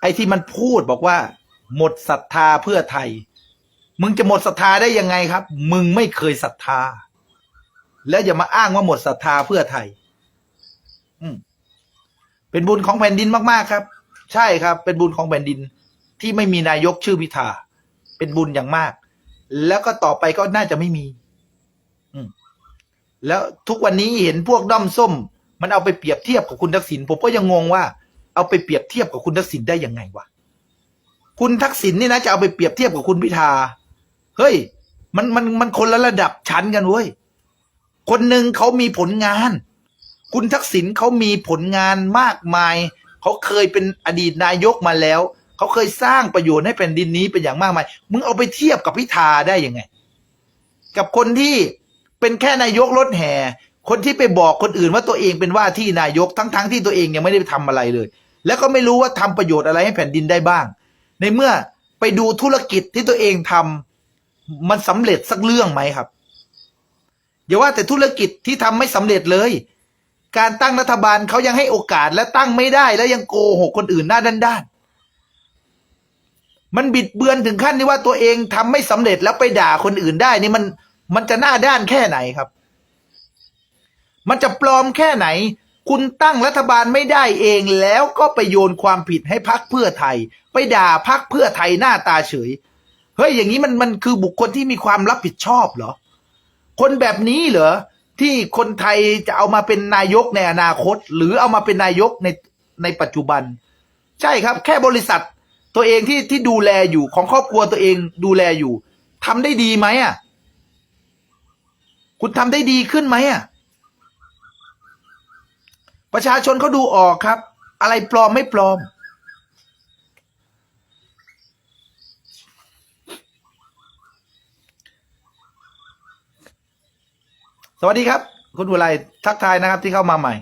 ไอ้ที่มันพูดบอกว่า หมดศรัทธาเพื่อไทย มึงจะหมดศรัทธาได้ยังไงครับ มึงไม่เคยศรัทธา แล้วอย่ามาอ้างว่าหมดศรัทธาเพื่อไทย อืมเป็นบุญของแผ่นดินมากๆครับ ใช่ครับ เป็นบุญของแผ่นดินที่ไม่มีนายกชื่อพิธาเป็นบุญอย่างมาก แล้วก็ต่อไปก็น่าจะไม่มี อืมแล้วทุกวันนี้เห็นพวกด้อมส้ม มันเอาไปเปรียบเทียบกับคุณทักษิณผมก็ยังงงว่า เอาไปเปรียบเทียบกับคุณทักษิณได้ยังไงวะคุณทักษิณนี่นะจะเอาไปเปรียบเทียบกับคุณพิธาเฮ้ย มันมันมันคนละระดับชั้นกันเว้ยคนหนึ่งเขามีผลงาน คุณทักษิณเขามีผลงานมากมายเขาเคยเป็นอดีตนายกมาแล้วเขาเคยสร้างประโยชน์ให้แผ่นดินนี้เป็นอย่างมากมายมึงเอาไปเทียบกับพิธาได้ยังไง กับคนที่เป็นแค่นายกรถแห่คนที่ไปบอกคนอื่นว่าตัวเองเป็นว่าที่นายกทั้งๆทที่ตัวเองยังไม่ได้ทำอะไรเลย แล้วก็ไม่รู้ว่าทำประโยชน์อะไรให้แผ่นดินได้บ้าง ในเมื่อไปดูธุรกิจที่ตัวเองทำมันสำเร็จสักเรื่องไหมครับอย่าว่าแต่ธุรกิจที่ทำไม่สำเร็จเลย การตั้งรัฐบาลเขายังให้โอกาสและตั้งไม่ได้ แล้วยังโกหกคนอื่นหน้าด้านๆมันบิดเบือนถึงขั้นที่ว่าตัวเองทำไม่สำเร็จแล้วไปด่าคนอื่นได้นี่มันมันจะหน้าด้านแค่ไหนครับ มันจะปลอมแค่ไหน คุณตั้งรัฐบาลไม่ได้เองแล้วก็ไปโยนความผิดให้พักเพื่อไทย ไปด่าพักเพื่อไทยหน้าตาเฉย เฮ้ยอย่างนี้มันมันคือบุคคลที่มีความรับผิดชอบเหรอ คนแบบนี้เหรอที่คนไทยจะเอามาเป็นนายกในอนาคต หรือเอามาเป็นนายกในในปัจจุบัน ใช่ครับ แค่บริษัทตัวเองที่ที่ดูแลอยู่ของครอบครัวตัวเองดูแลอยู่ทำได้ดีไหมอะ คุณทำได้ดีขึ้นไหมอะ ประชาชนเขาดูออกครับ อะไรปลอมไม่ปลอม สวัสดีครับ คุณอุไรทักทายนะครับที่เข้ามาใหม่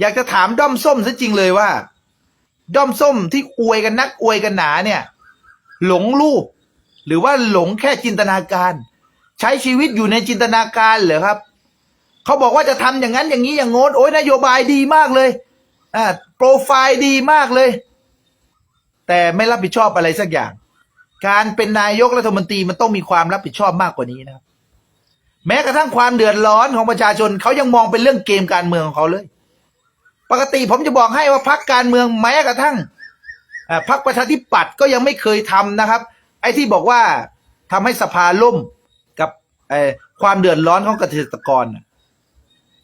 อยากจะถามด้อมส้มซะจริงเลยว่า ด้อมส้มที่อวยกันนักอวยกันหนาเนี่ย หลงรูป หรือว่าหลงแค่จินตนาการ ใช้ชีวิตอยู่ในจินตนาการเหรอครับ เขาบอกว่าจะทำอย่างนั้นอย่างนี้อย่างโน้นโอ้ยนโยบายดีมากเลยอ่าโปรไฟล์ดีมากเลย แต่ไม่รับผิดชอบอะไรสักอย่าง การเป็นนายกรัฐมนตรีมันต้องมีความรับผิดชอบมากกว่านี้นะครับ แม้กระทั่งความเดือดร้อนของประชาชนเขายังมองเป็นเรื่องเกมการเมืองของเขาเลย ปกติผมจะบอกให้ว่าพักการเมืองแม้กระทั่งพักประชาธิปัตย์ก็ยังไม่เคยทำนะครับ ไอ้ที่บอกว่าทำให้สภาล่มกับความเดือดร้อนของเกษตรกร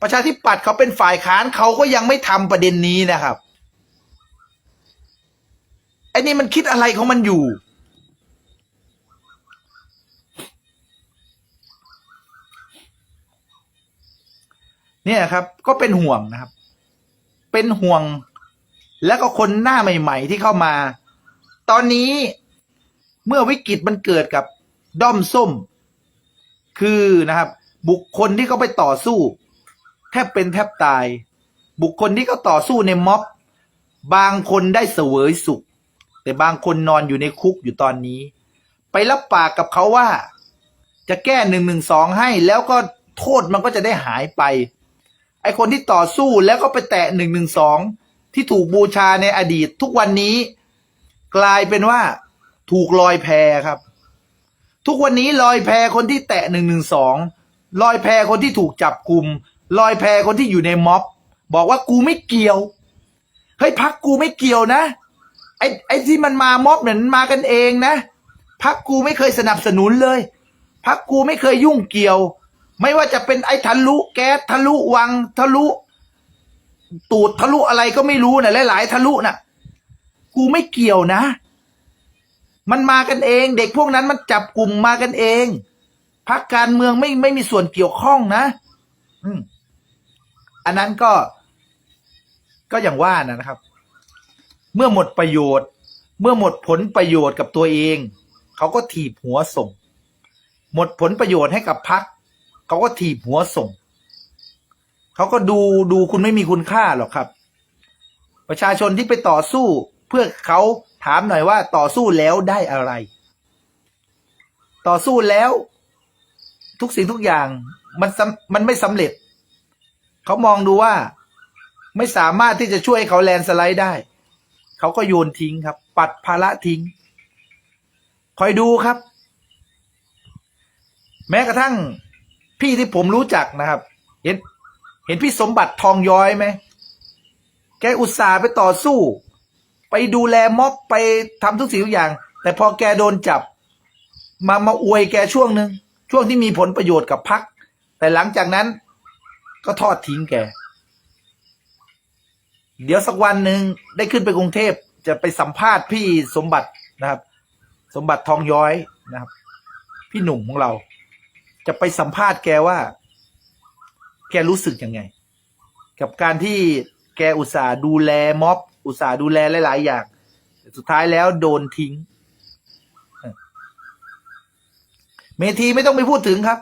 ประชาธิปัตย์เขาเป็นฝ่ายค้านเขาก็ยังไม่ทำประเด็นนี้นะครับไอ้นี่มันคิดอะไรของมันอยู่ เนี่ยครับ ก็เป็นห่วงนะครับ เป็นห่วง แล้วก็คนหน้าใหม่ ๆ ที่เข้ามา ตอนนี้เมื่อวิกฤตมันเกิดกับด้อมส้ม คือนะครับ บุคคลที่เขาไปต่อสู้ แทบเป็นแทบตาย บุคคลที่เขาต่อสู้ในม็อบ บางคนได้เสวยสุข แต่บางคนนอนอยู่ในคุกอยู่ตอนนี้ ไปรับปากกับเขาว่า จะแก้หนึ่งหนึ่งสองให้แล้วก็โทษมันก็จะได้หายไป ไอคนที่ต่อสู้แล้วก็ไปแตะหนึ่งหนึ่งสองที่ถูกบูชาในอดีตทุกวันนี้ กลายเป็นว่า ถูกลอยแพครับ ทุกวันนี้ลอยแพคนที่แตะหนึ่งหนึ่งสองลอยแพคนที่ถูกจับกลุ่ม ลอยแพคนที่อยู่ในม็อบ บอกว่ากูไม่เกี่ยวเฮ้ยพักกูไม่เกี่ยวนะ ไอ้ไอ้ที่มันมาม็อบเนี่ยมันมากันเองนะพักกูไม่เคยสนับสนุนเลยพักกูไม่เคยยุ่งเกี่ยว ไม่ว่าจะเป็นไอ้ทะลุแก๊สทะลุวังทะลุ ตูดทะลุอะไรก็ไม่รู้นะหลายๆทะลุน่ะ กูไม่เกี่ยวนะ มันมากันเอง เด็กพวกนั้นมันจับกลุ่มมากันเองพักการเมืองไม่ไม่มีส่วนเกี่ยวข้องนะ อืม อันนั้นก็ก็อย่างว่านะครับ เมื่อหมดประโยชน์ เมื่อหมดผลประโยชน์กับตัวเอง เขาก็ถีบหัวส่ง หมดผลประโยชน์ให้กับพักเขาก็ถีบหัวส่ง เขาก็ดูดูคุณไม่มีคุณค่าหรอกครับ ประชาชนที่ไปต่อสู้เพื่อเขาถามหน่อยว่าต่อสู้แล้วได้อะไร ต่อสู้แล้ว ทุกสิ่งทุกอย่างมันสำมันไม่สำเร็จ เขามองดูว่าไม่สามารถที่จะช่วยเขาแลนสไลด์ได้ เขาก็โยนทิ้งครับ ปัดภาระทิ้ง คอยดูครับ แม้กระทั่งพี่ที่ผมรู้จักนะครับ เห็น เห็นพี่สมบัติทองย้อยไหม แกอุตส่าห์ไปต่อสู้ ไปดูแลม็อบไปทำทุกสิ่งทุกอย่าง แต่พอแกโดนจับ มามาอวยแกช่วงหนึ่งช่วงที่มีผลประโยชน์กับพัก แต่หลังจากนั้น ก็ทอดทิ้งแก เดี๋ยวสักวันหนึ่งได้ขึ้นไปกรุงเทพจะไปสัมภาษณ์พี่สมบัตินะครับ สมบัติทองย้อยนะครับ พี่หนุ่มของเรา จะไปสัมภาษณ์แกว่า แกรู้สึกยังไง กับการที่แกอุตส่าห์ดูแลม็อบ อุตส่าห์ดูแลหลาย ๆ อย่าง สุดท้ายแล้วโดนทิ้ง เมทีไม่ต้องไปพูดถึงครับ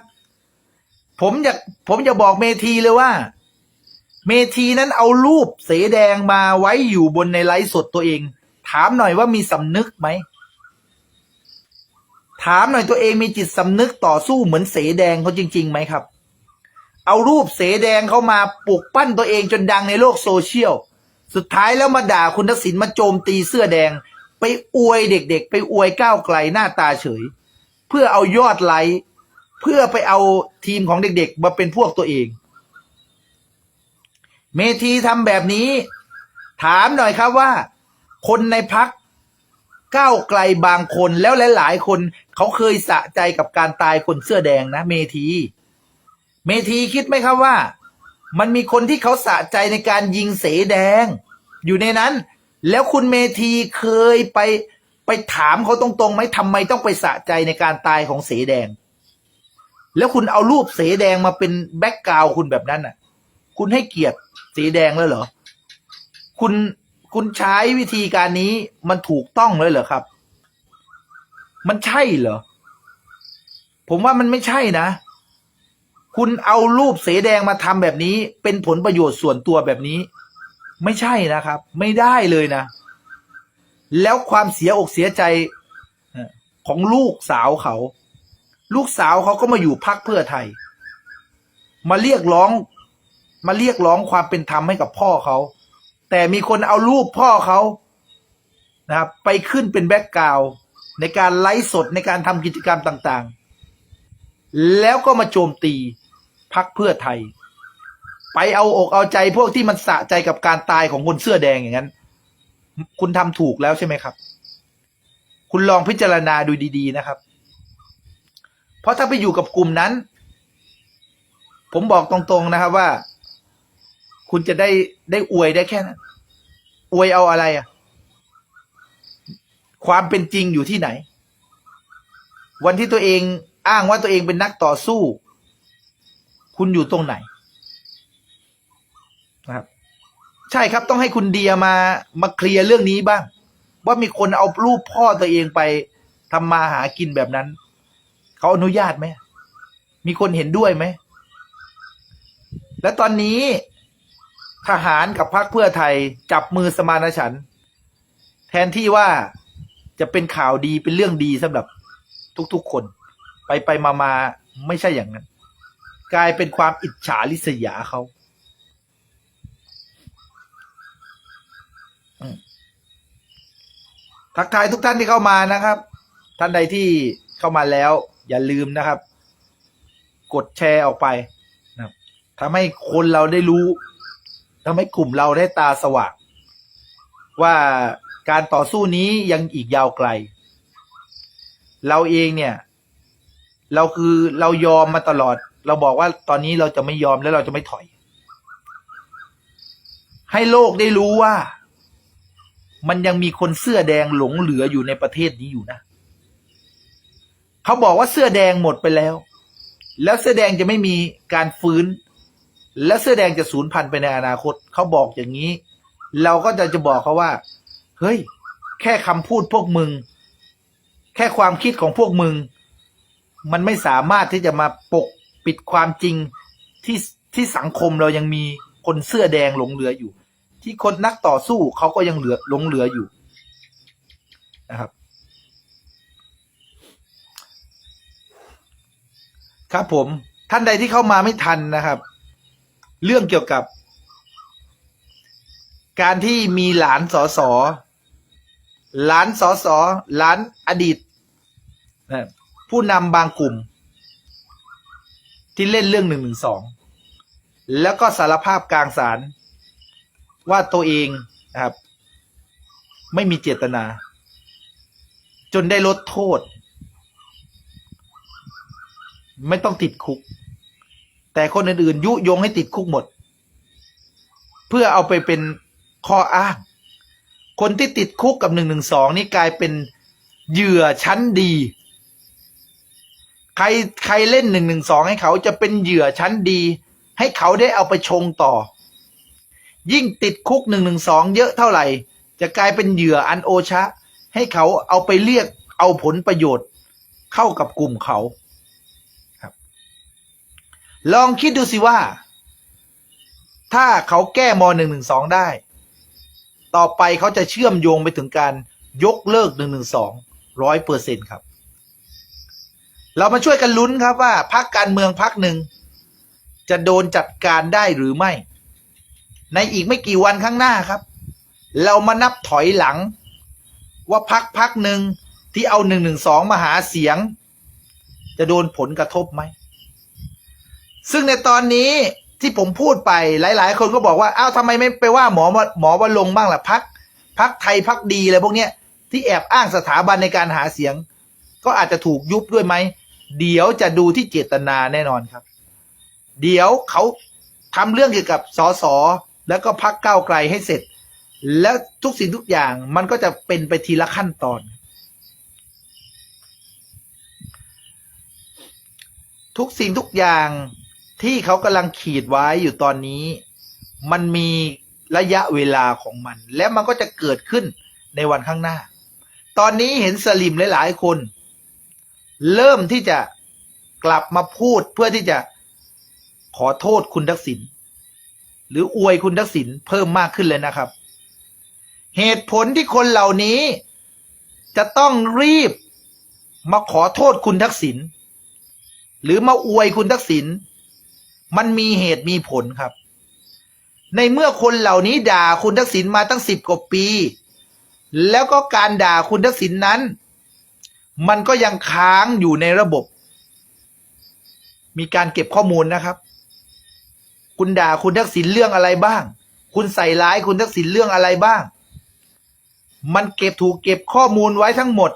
ผมอยากผมจะบอกเมทีเลยว่า เมทีนั้นเอารูปเสแดงมาไว้อยู่บนในไลฟ์สดตัวเอง ถามหน่อยว่ามีสำนึกไหม ถามหน่อยตัวเองมีจิตสำนึกต่อสู้เหมือนเสแดงเขาจริงๆไหมครับ เอารูปเสแดงเขามาปลุกปั้นตัวเองจนดังในโลกโซเชียล สุดท้ายแล้วมาด่าคุณทักษิณมาโจมตีเสื้อแดง ไปอวยเด็กๆ ไปอวยก้าวไกลหน้าตาเฉย เพื่อเอายอดไลค์ เพื่อไปเอาทีมของเด็ก ๆ มาเป็นพวกตัวเอง เมทีทำแบบนี้ ถามหน่อยครับว่า คนในพักก้าวไกลบางคนแล้วหลายๆคนเขาเคยสะใจกับการตายคนเสื้อแดงนะ เมทีเมทีคิดไหมครับว่า มันมีคนที่เขาสะใจในการยิงเสแดง อยู่ในนั้น แล้วคุณเมทีเคยไปไปถามเขาตรงๆไหมทำไมต้องไปสะใจในการตายของเสแดง แล้วคุณเอารูปเสแดงมาเป็นแบ็กกราวคุณแบบนั้นน่ะ คุณให้เกียรติสีแดงแล้วเหรอ คุณคุณใช้วิธีการนี้มันถูกต้องเลยเหรอครับ มันใช่เหรอ ผมว่ามันไม่ใช่นะ คุณเอารูปเสแดงมาทำแบบนี้ เป็นผลประโยชน์ส่วนตัวแบบนี้ ไม่ใช่นะครับ ไม่ได้เลยนะ แล้วความเสียอกเสียใจของลูกสาวเขา ลูกสาวเขาก็มาอยู่พักเพื่อไทย มาเรียกร้อง มาเรียกร้องความเป็นธรรมให้กับพ่อเขาแต่มีคนเอารูปพ่อเขานะครับ ไปขึ้นเป็นแบ็กกราวด์ในการไลฟ์สดในการทำกิจกรรมต่างๆ แล้วก็มาโจมตีพักเพื่อไทย ไปเอาอกเอาใจพวกที่มันสะใจกับการตายของคนเสื้อแดงอย่างนั้น คุณทำถูกแล้วใช่ไหมครับ คุณลองพิจารณาดูดี ๆ นะครับ เพราะถ้าไปอยู่กับกลุ่มนั้น ผมบอกตรงๆนะครับว่า คุณจะได้ได้อวยได้แค่นั้นอวยเอาอะไรอะความเป็นจริงอยู่ที่ไหน วันที่ตัวเองอ้างว่าตัวเองเป็นนักต่อสู้ คุณอยู่ตรงไหนนะครับใช่ครับต้องให้คุณเดียมามาเคลียร์เรื่องนี้บ้าง ว่ามีคนเอารูปพ่อตัวเองไปทำมาหากินแบบนั้น เขาอนุญาตไหม มีคนเห็นด้วยไหม และตอนนี้ทหารกับพรรคเพื่อไทยจับมือสมานฉันท์แทนที่ว่าจะเป็นข่าวดีเป็นเรื่องดีสำหรับทุกๆคน ไปไปมามาไม่ใช่อย่างนั้น กลายเป็นความอิจฉาริษยาเขาทักทายทุกท่านที่เข้ามานะครับ ท่านใดที่เข้ามาแล้ว อย่าลืมนะครับ กดแชร์ออกไปนะครับทำให้คนเราได้รู้ทำให้กลุ่มเราได้ตาสว่างว่าการต่อสู้นี้ยังอีกยาวไกล เราเองเนี่ย เราคือเรายอมมาตลอด เราบอกว่าตอนนี้เราจะไม่ยอมและเราจะไม่ถอย ให้โลกได้รู้ว่า มันยังมีคนเสื้อแดงหลงเหลืออยู่ในประเทศนี้อยู่นะ เขาบอกว่าเสื้อแดงหมดไปแล้ว แล้วเสื้อแดงจะไม่มีการฟื้น และเสื้อแดงจะสูญพันธุ์ไปในอนาคต เขาบอกอย่างนี้ เราก็จะจะบอกเขาว่า เฮ้ย แค่คำพูดพวกมึง แค่ความคิดของพวกมึง มันไม่สามารถที่จะมาปกปิดความจริงที่ที่สังคมเรายังมีคนเสื้อแดงหลงเหลืออยู่ ที่คนนักต่อสู้เขาก็ยังเหลือหลงเหลืออยู่นะครับ ครับผมท่านใดที่เข้ามาไม่ทันนะครับ เรื่องเกี่ยวกับ การที่มีหลานสอสอหลานสอสอหลานอดีตนะผู้นำบางกลุ่ม ที่เล่นเรื่องหนึ่งหนึ่งสองแล้วก็สารภาพกลางศาลว่าตัวเองนะครับ ไม่มีเจตนา จนได้ลดโทษ ไม่ต้องติดคุก แต่คนอื่นๆยุยงให้ติดคุกหมด เพื่อเอาไปเป็นข้ออ้าง คนที่ติดคุกกับหนึ่งหนึ่งสองนี่กลายเป็นเหยื่อชั้นดี ใครใครเล่นหนึ่งหนึ่งสองให้เขาจะเป็นเหยื่อชั้นดี ให้เขาได้เอาไปชงต่อ ยิ่งติดคุกหนึ่งหนึ่งสองเยอะเท่าไหร่ จะกลายเป็นเหยื่ออันโอชะ ให้เขาเอาไปเรียกเอาผลประโยชน์เข้ากับกลุ่มเขา ลองคิดดูสิว่า ถ้าเขาแก้มหนึ่งหนึ่งสองได้ ต่อไปเขาจะเชื่อมโยงไปถึงการยกเลิกหนึ่งหนึ่งสองร้อยเปอร์เซ็นครับ เรามาช่วยกันลุ้นครับว่าพักการเมืองพักหนึ่ง จะโดนจัดการได้หรือไม่ ในอีกไม่กี่วันข้างหน้าครับ เรามานับถอยหลัง ว่าพักพักหนึ่งที่เอาหนึ่งหนึ่งสองมาหาเสียง จะโดนผลกระทบไหม ซึ่งในตอนนี้ที่ผมพูดไปหลาย ๆ คนก็บอกว่าอ้าวทำไมไม่ไปว่าหมอหมอวันลงบ้างล่ะพักพักไทยพักดีอะไรพวกเนี้ยที่แอบอ้างสถาบันในการหาเสียง ก็อาจจะถูกยุบด้วยไหมเดี๋ยวจะดูที่เจตนาแน่นอนครับ เดี๋ยวเขาทำเรื่องเกี่ยวกับสสแล้วก็พักก้าวไกลให้เสร็จ แล้วทุกสิ่งทุกอย่างมันก็จะเป็นไปทีละขั้นตอน ทุกสิ่งทุกอย่าง ที่เขากำลังขีดไว้อยู่ตอนนี้ มันมีระยะเวลาของมัน และมันก็จะเกิดขึ้นในวันข้างหน้า ตอนนี้เห็นสลิมหลาย ๆ คน เริ่มที่จะกลับมาพูดเพื่อที่จะขอโทษคุณทักษิณหรืออวยคุณทักษิณเพิ่มมากขึ้นเลยนะครับ เหตุผลที่คนเหล่านี้จะต้องรีบมาขอโทษคุณทักษิณหรือมาอวยคุณทักษิณ มันมีเหตุมีผลครับ ในเมื่อคนเหล่านี้ด่าคุณทักษิณมาตั้งสิบกว่าปี แล้วก็การด่าคุณทักษิณนั้น มันก็ยังค้างอยู่ในระบบ มีการเก็บข้อมูลนะครับ คุณด่าคุณทักษิณเรื่องอะไรบ้าง คุณใส่ร้ายคุณทักษิณเรื่องอะไรบ้าง มันเก็บถูกเก็บข้อมูลไว้ทั้งหมด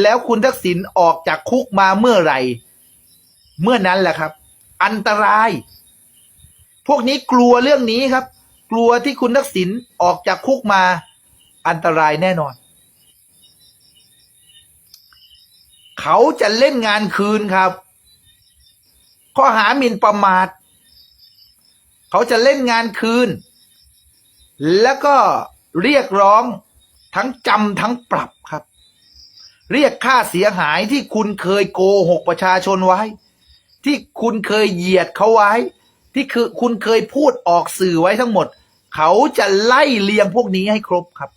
แล้วคุณทักษิณออกจากคุกมาเมื่อไหร่ เมื่อนั้นแหละครับ อันตราย พวกนี้กลัวเรื่องนี้ครับ กลัวที่คุณทักษิณออกจากคุกมา อันตรายแน่นอน เขาจะเล่นงานคืนครับ ข้อหาหมิ่นประมาท เขาจะเล่นงานคืน แล้วก็เรียกร้องทั้งจำทั้งปรับครับ เรียกค่าเสียหายที่คุณเคยโกหกประชาชนไว้ ที่คุณเคยเหยียดเขาไว้ ที่คือคุณเคยพูดออกสื่อไว้ทั้งหมด เขาจะไล่เลียงพวกนี้ให้ครบครับ